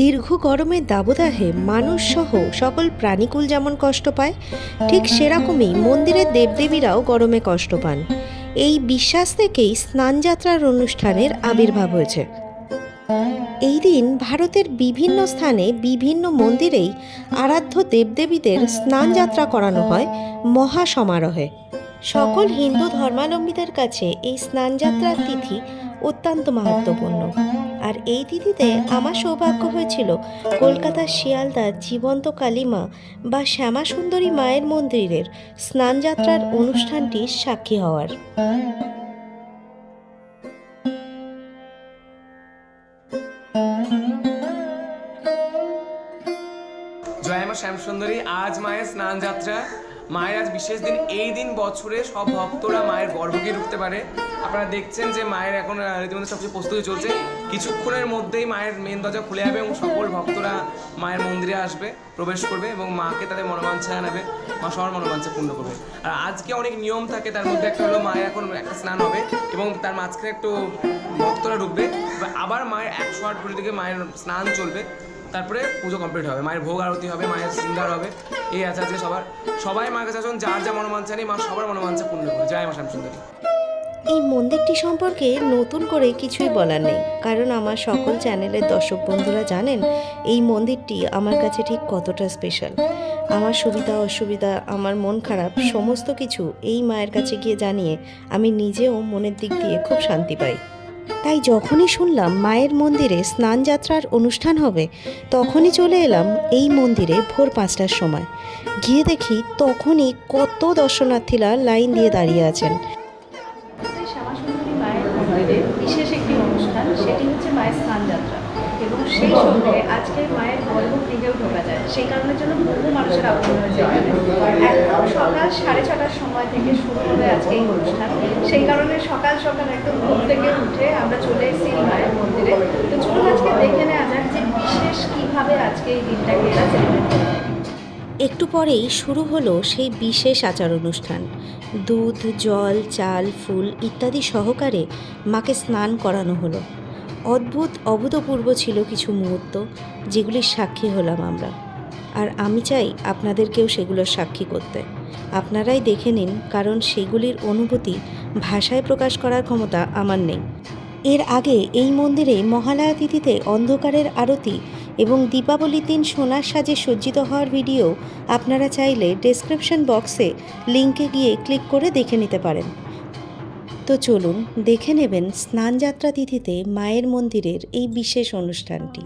দীর্ঘ গরমের দাবদাহে মানুষ সহ সকল প্রাণীকুল যেমন কষ্ট পায়, ঠিক সেরকমই মন্দিরের দেবদেবীরাও গরমে কষ্ট পান। এই বিশ্বাস থেকেই স্নানযাত্রার অনুষ্ঠানের আবির্ভাব হয়েছে। এই দিন ভারতের বিভিন্ন স্থানে বিভিন্ন মন্দিরেই আরাধ্য দেবদেবীদের স্নানযাত্রা করানো হয় মহা সমারোহে সকল হিন্দু ধর্মাবলম্বীদের কাছে এই স্নানযাত্রার তিথি অত্যন্ত মাহাত্মপূর্ণ আর এই তিথিতে আমার সৌভাগ্য হয়েছিল কলকাতার শিয়ালদার জীবন্ত কালীমা বা শ্যামা সুন্দরী মায়ের মন্দিরের স্নানযাত্রার অনুষ্ঠানটির সাক্ষী হওয়ার। জয় মা শ্যামসুন্দরী আজ মায়ের স্নান যাত্রা মায়ের আজ বিশেষ দিন, এই দিন বছরে সব ভক্তরা মায়ের গর্ভকে ঢুকতে পারে। আপনারা দেখছেন যে মায়ের এখন রীতিমতো সবচেয়ে প্রস্তুতি চলছে। কিছুক্ষণের মধ্যেই মায়ের মেন দরজা খুলে যাবে এবং সকল ভক্তরা মায়ের মন্দিরে আসবে, প্রবেশ করবে এবং মাকে তাদের মনোবাঞ্ছা জানাবে, মা সবার মনোবাঞ্ছা পূর্ণ করবে। আর আজকে অনেক নিয়ম থাকে, তার মধ্যে একটা হলো মায়ের এখন একটা স্নান হবে এবং তার মাঝখানে একটু ভক্তরা ঢুকবে। আবার মায়ের একশো আট কোটি থেকে মায়ের স্নান চলবে। তারপরে পুজো কমপ্লিট হবে। মায়ের ভোগ আরতি হবে, মায়ের সিঙ্গার হবে। এই আছে আজকে সবার। সবাই মার কাছে আসুন, যার যা মনোমাঞ্ছা নেই, মা সবার মনোমাঞ্ছা পূর্ণ করে জয় মা শ্যামসুন্দরী। এই মন্দিরটি সম্পর্কে নতুন করে কিছুই বলার নেই। কারণ আমার সকল চ্যানেলের দর্শক বন্ধুরা জানেন, এই মন্দিরটি আমার কাছে ঠিক কতটা স্পেশাল আমার সুবিধা, অসুবিধা, আমার মন খারাপ, সমস্ত কিছু এই মায়ের কাছে গিয়ে জানিয়ে আমি নিজেও মনের দিক দিয়ে খুব শান্তি পাই। তাই যখনই শুনলাম মায়ের মন্দিরে স্নান যাত্রার অনুষ্ঠান হবে, তখনই চলে এলাম এই মন্দিরে ভোর পাঁচটার সময়। গিয়ে দেখি তখনই কত দর্শনার্থীরা লাইন দিয়ে দাঁড়িয়ে আছেন। শ্যামাসুন্দরী মায়ের মন্দিরে বিশেষ একটি অনুষ্ঠান, সেটি হচ্ছে মায়ের স্নান যাত্রা এবং সেই সঙ্গে আজকে মায়ের গর্ভ গৃহেও ঢোকা যায়। সেই কারণের জন্য বহু মানুষের আগমন হয়েছে একদম সকাল সাড়ে ছটার সময় থেকে শুরু হবে আজকে এই অনুষ্ঠান। সেই কারণে সকাল সকাল একদম ঘুম থেকে উঠে আমরা চলে এসেছি মায়ের মন্দিরে। তো চলুন আজকে দেখে নেওয়া যাক যে বিশেষ কীভাবে আজকে এই দিনটাকে এরা সেলিব্রেট করে একটু পরেই শুরু হলো সেই বিশেষ আচার অনুষ্ঠান দুধ, জল, চাল, ফুল ইত্যাদি সহকারে মাকে স্নান করানো হলো। অদ্ভুত, অভূতপূর্ব ছিল কিছু মুহূর্ত যেগুলির সাক্ষী হলাম আমরা। আর আমি চাই আপনাদেরকেও সেগুলোর সাক্ষী করতে। আপনারাই দেখে নিন, কারণ সেগুলির অনুভূতি ভাষায় প্রকাশ করার ক্ষমতা আমার নেই। এর আগে এই মন্দিরে মহালয়া তিথিতে অন্ধকারের আরতি এবং দীপাবলির দিন সোনার সাজে সজ্জিত হওয়ার ভিডিও আপনারা চাইলে ডেসক্রিপশন বক্সে লিঙ্কে গিয়ে ক্লিক করে দেখে নিতে পারেন। তো চলুন, দেখে নেবেন স্নানযাত্রা তিথিতে মায়ের মন্দিরের এই বিশেষ অনুষ্ঠানটি।